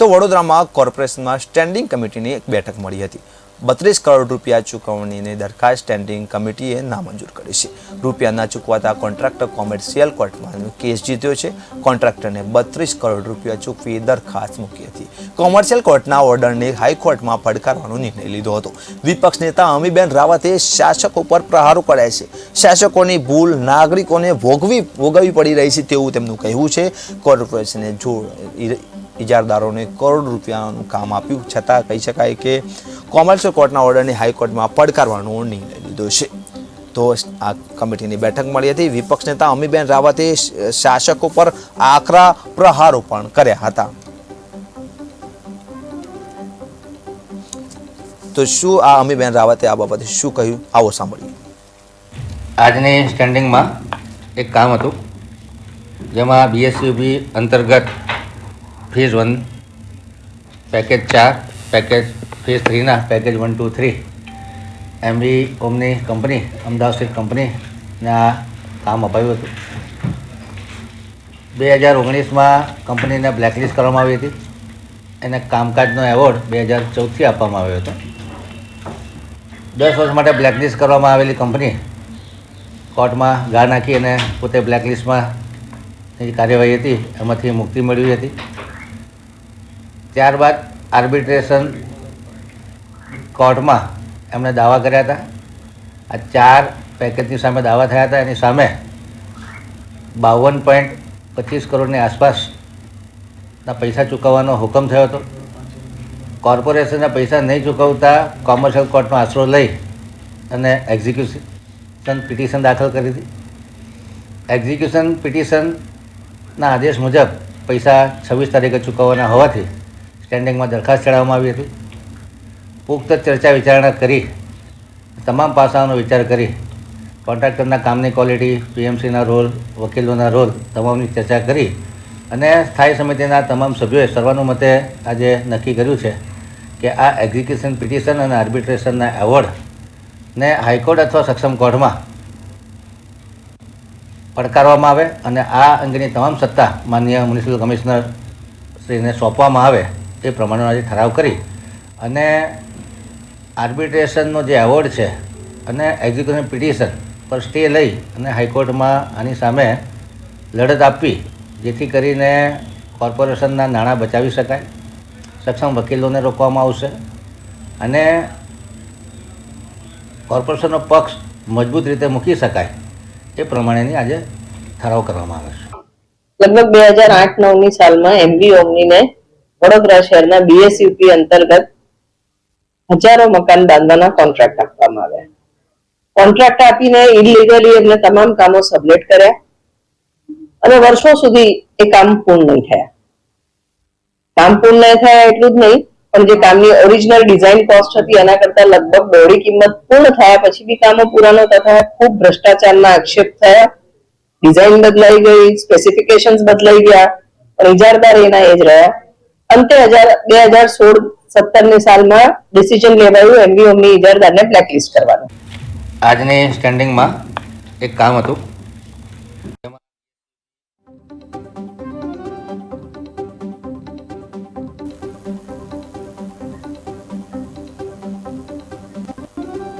તો વડોદરામાં કોર્પોરેશનમાં સ્ટેન્ડિંગ કમિટીની એક બેઠક મળી હતી. બત્રીસ કરોડ રૂપિયા ચૂકવણીની દરખાસ્ત સ્ટેન્ડિંગ કમિટીએ નામંજૂર કરી છે. રૂપિયા ન ચૂકવાતા કોન્ટ્રાક્ટર કોમર્શિયલ કોર્ટમાં કેસ જીત્યો છે. કોન્ટ્રાક્ટરને બત્રીસ કરોડ રૂપિયા ચૂકવી દરખાસ્ત મૂકી હતી. કોમર્શિયલ કોર્ટના ઓર્ડરને હાઈકોર્ટમાં પડકારવાનો નિર્ણય લીધો હતો. વિપક્ષ નેતા અમીબેન રાવતે શાસકો પર પ્રહારો કર્યા છે. શાસકોની ભૂલ નાગરિકોને ભોગવી, ભોગવવી પડી રહી છે તેવું તેમનું કહેવું છે. કોર્પોરેશને જો ઈ- ઇજારદારોને કરોડ રૂપિયાનું કામ આપ્યું. છતાં કહી શકાય કે કોમર્શિયલ કોર્ટના ઓર્ડરને હાઈકોર્ટમાં પડકારવાનો નિર્ણય લીધો છે. તો આ કમિટીની બેઠક મળી હતી. વિપક્ષ નેતા અમીબેન રાવતે શાસકો પર આકરા પ્રહારો પણ કર્યા હતા. તો શું આ અમીબેન રાવતે આ બાબતે શું કહ્યું? આવો સાંભળીએ. આજની સ્ટેન્ડિંગમાં એક કામ હતું. જેમાં બીએસયુબી અંતર્ગત ફેઝ વન પેકેજ ચાર package phase થ્રીના package one two three MV Omni company Ahmedabad state કંપનીને આ કામ અપાયું હતું. બે હજાર ઓગણીસમાં કંપનીને બ્લેકલિસ્ટ કરવામાં આવી હતી. એને કામકાજનો એવોર્ડ બે હજાર ચૌદથી આપવામાં આવ્યો હતો. દસ વર્ષ માટે બ્લેકલિસ્ટ કરવામાં આવેલી કંપની કોર્ટમાં ગા નાખી અને પોતે બ્લેકલિસ્ટમાં જે કાર્યવાહી હતી. એમાંથી મુક્તિ મેળવી હતી. ત્યારબાદ આર્બિટ્રેશન કોર્ટમાં એમણે દાવા કર્યા હતા. આ ચાર પેકેજની સામે દાવા થયા હતા. એની સામે બાવન પોઈન્ટ પચીસ કરોડની આસપાસના પૈસા ચૂકવવાનો હુકમ થયો હતો. કોર્પોરેશનના પૈસા નહીં ચૂકવતા કોમર્શિયલ કોર્ટનો આશરો લઈ અને એક્ઝિક્યુશન પિટિશન દાખલ કરી હતી. એક્ઝિક્યુશન પિટિશનના આદેશ મુજબ પૈસા છવ્વીસ તારીખે ચૂકવવાના હોવાથી સ્ટેન્ડિંગમાં દરખાસ્ત ચડાવવામાં આવી હતી. પુખ્ત ચર્ચા વિચારણા કરી, તમામ પાસાઓનો વિચાર કરી, કોન્ટ્રાક્ટરના કામની ક્વોલિટી પીએમસીના રોલ, વકીલોના રોલ તમામની ચર્ચા કરી અને સ્થાયી સમિતિના તમામ સભ્યોએ સર્વાનુમતે આજે નક્કી કર્યું છે કે આ એક્ઝિક્યુશન પિટિશન અને આર્બિટ્રેશનના એવોર્ડને હાઈકોર્ટ અથવા સક્ષમ કોર્ટમાં પડકારવામાં આવે અને આ અંગેની તમામ સત્તા માન્ય મ્યુનિસિપલ કમિશનર શ્રીને સોંપવામાં આવે એ પ્રમાણેનો આજે ઠરાવ કરી અને આર્બિટ્રેશનનો જે એવોર્ડ છે અને એક્ઝિક્યુશન પિટિશન પર સ્ટે લઈ અને હાઈકોર્ટમાં આની સામે લડત આપવી જેથી કરીને કોર્પોરેશનના નાણાં બચાવી શકાય, સક્ષમ વકીલોને રોકવામાં આવશે અને કોર્પોરેશનનો પક્ષ મજબૂત રીતે મૂકી શકાય એ પ્રમાણેની આજે ઠરાવ કરવામાં આવે છે. લગભગ બે હજાર આઠ નવની સાલમાં એમબી ઓમનીને વડોદરા શહેરના બીએસયુપી અંતર્ગત હજારો મકાન બાંધવાના કોન્ટ્રાક્ટ આપવામાં આવ્યા. કોન્ટ્રાક્ટ આપીને ઇલીગલી એમને તમામ કામો સબમિટ કર્યા અને વર્ષો સુધી એ કામ પૂર્ણ નહીં થયા. કામ પૂર્ણ નહીં થયા એટલું જ નહીં, પણ જે કામની ઓરિજિનલ ડિઝાઇન કોસ્ટ હતી એના કરતા લગભગ દોઢી કિંમત પૂર્ણ થયા પછી બી કામો પૂરા નહોતા થયા ખૂબ ભ્રષ્ટાચારના આક્ષેપ થયા. ડિઝાઇન બદલાઈ ગઈ સ્પેસિફિકેશન્સ બદલાઈ ગયા, પણ ઇજારદાર એના એ જ રહ્યા. અંતે હજાર, બે હજાર સોળ સત્તરની સાલમાં ડિસિઝન લેવાયું એમવી ઓમની ઇજારદારને બ્લેકલિસ્ટ કરવાનું. આજની સ્ટેન્ડિંગમાં એક કામ હતું.